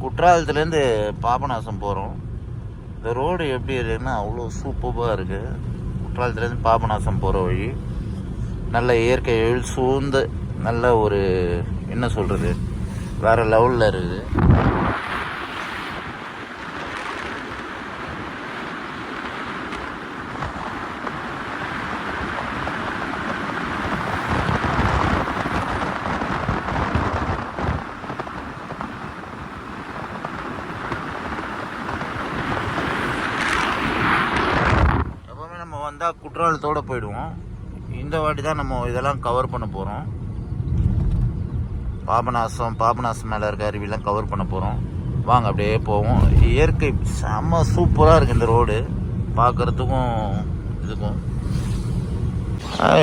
குற்றாலத்துலேருந்து பாபநாசம் போகிறோம் இந்த ரோடு எப்படி இருக்குன்னா அவ்வளோ சூப்பராக இருக்குது குற்றாலத்துலேருந்து பாபநாசம் போகிற வழி. நல்ல இயற்கை எழில் சூழ்ந்த நல்ல ஒரு என்ன சொல்கிறது வேறு லெவலில் இருக்குது எப்பவுமே நம்ம வந்தால் குற்றாலத்தோட போயிடுவோம். இந்த வாட்டி தான் நம்ம இதெல்லாம் கவர் பண்ண போகிறோம் பாபநாசம் பாபநாசம் மேலே இருக்க அருவிலாம் கவர் பண்ண போகிறோம் வாங்க அப்படியே போவோம். இயற்கை செம்ம சூப்பராக இருக்குது இந்த ரோடு பார்க்குறதுக்கும் இதுக்கும்.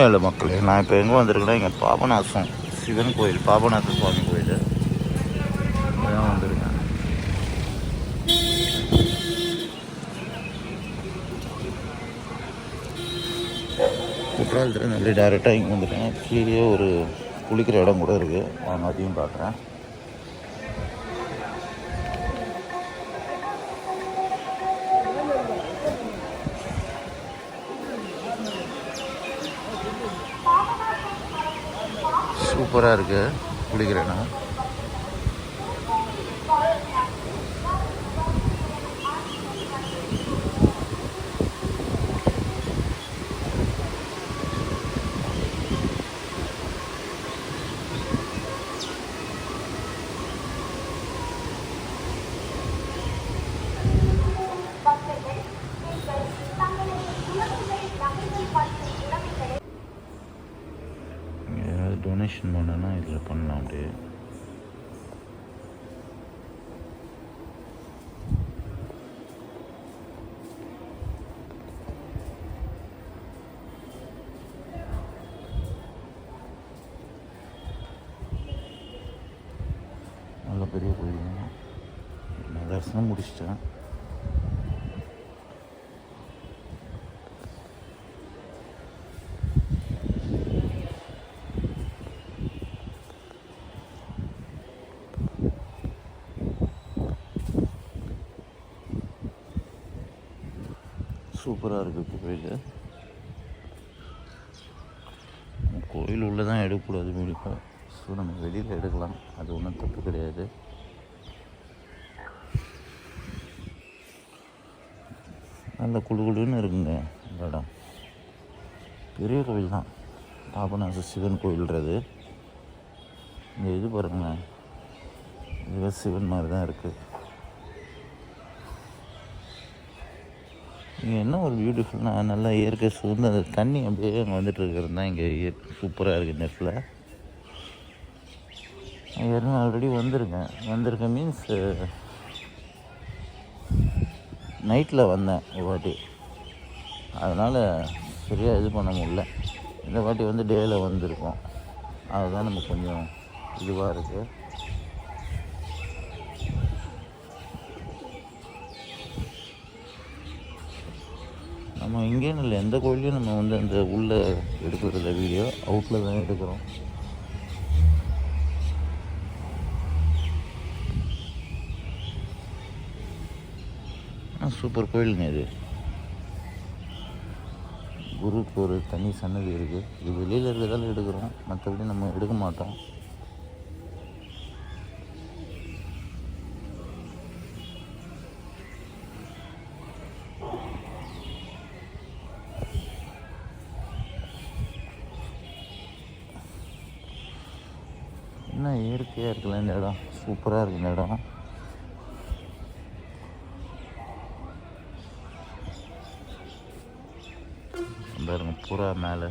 இல்லை மக்களே நான் இப்போ எங்கே வந்திருக்கேன்னா இங்கே பாபநாசம் சிவன் கோயில் பாபநாச சுவாமி கோயில் இதான் வந்திருக்கேன் குற்றாலத்தில் டேரெக்டாக இங்கே வந்துட்டேன். கீழே ஒரு குளிக்கிற இடம் கூட இருக்குது நான் அதையும் பார்க்குறேன். சூப்பராக இருக்குது குளிக்கிற இடம் ஏதாவது பண்ணனா இதில் பண்ணலாம் அப்படியே. நல்ல பெரிய கோயில் நான் தரிசனம் முடிச்சிட்டேன். சூப்பராக இருக்குது கோயில் கோயில் உள்ளே தான் எடுக்கக்கூடாது வீடியோ ஸோ நம்ம வெளியில் எடுக்கலாம். அது ஒன்றும் தப்பு கிடையாது. நல்ல குழு குழுன்னு இருக்குங்க இந்த இடம். பெரிய கோயில் தான். பாபநாச சிவன் கோயில்ன்றது. இந்த இது பாருங்க இது சிவன் மாதிரி தான் இருக்குது இங்கே என்ன ஒரு பியூட்டிஃபுல்னா நல்லா இயற்கை சூழ்ந்து அந்த தண்ணி அப்படியே அங்கே வந்துட்டு இருக்கிறது தான் இங்கே சூப்பராக இருக்குது இந்த இடத்துல ஆல்ரெடி வந்திருக்கேன். வந்திருக்கேன் மீன்ஸ் நைட்டில் வந்தேன் ஒரு வாட்டி. அதனால் சரியாக இது பண்ண முடியல. இந்த வாட்டி வந்து டேயில் வந்திருக்கோம். அதுதான் நம்ம கொஞ்சம் இதுவாக இருக்குது நம்ம இங்கேன்னு இல்லை எந்த கோயிலையும் நம்ம வந்து அந்த உள்ளே எடுக்கிறதில்ல வீடியோ. அவுட்டில் தான் எடுக்கிறோம். ஆ, சூப்பர் கோயிலுங்க இது. குருக்கு ஒரு தனி சன்னதி இருக்குது இது வெளியில் இருக்கிறதால எடுக்கிறோம். மற்றபடி நம்ம எடுக்க மாட்டோம். என்ன இயற்கையாக இருக்குல்ல இந்த இடம்? சூப்பராக இருக்கு இந்த இடம். பாருங்க புறா மேலே.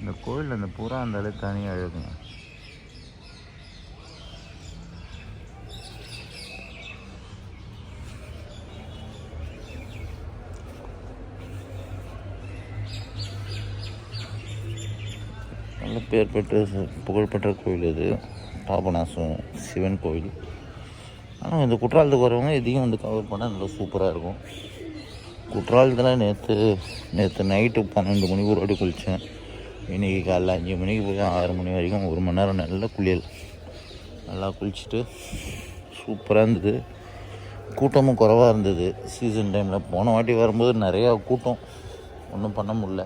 இந்த கோயிலில் அந்த புறா இருந்தாலே தனியாக அழகுங்க நல்ல பேர் பெற்ற புகழ்பெற்ற கோயில் இது பாபநாசம் சிவன் கோயில். ஆனால் இந்த குற்றாலத்துக்கு வரவங்க இதையும் வந்து கவர் பண்ணால் நல்லா சூப்பராக இருக்கும். குற்றாலத்தில் நேற்று நேற்று நைட்டு பன்னெண்டு மணிக்கு ஒரு வாட்டி குளித்தேன் இன்றைக்கி காலைல அஞ்சு மணிக்கு போய் ஆறு மணி வரைக்கும் ஒரு மணி நேரம் நல்ல குளியல். நல்லா குளிச்சுட்டு சூப்பராக இருந்தது. கூட்டமும் குறைவாக இருந்தது. சீசன் டைமில் போன வாட்டி வரும்போது நிறையா கூட்டம். ஒன்றும் பண்ண முடில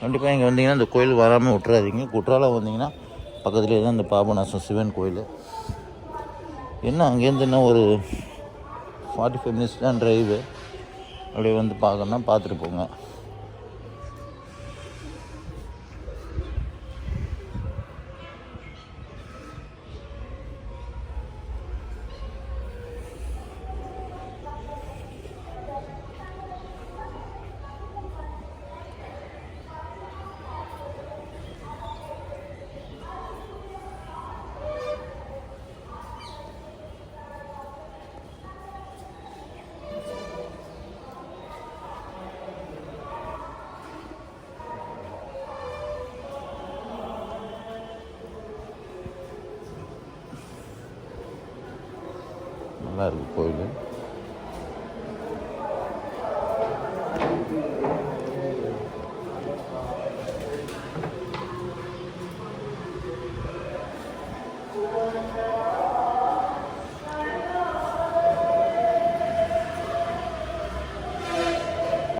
கண்டிப்பாக இங்கே வந்தீங்கன்னா இந்த கோயில் வராமல் விட்டுறாதீங்க. குற்றாலம் வந்தீங்கன்னா பக்கத்துலேயே தான் இந்த பாபநாசம் சிவன் கோயில். என்ன அங்கேருந்து என்ன ஒரு ஃபார்ட்டி ஃபைவ் மினிட்ஸ் தான் ட்ரைவு அப்படியே வந்து பார்க்கணுன்னா பார்த்துட்டு போங்க. நல்லா இருக்கு கோயில்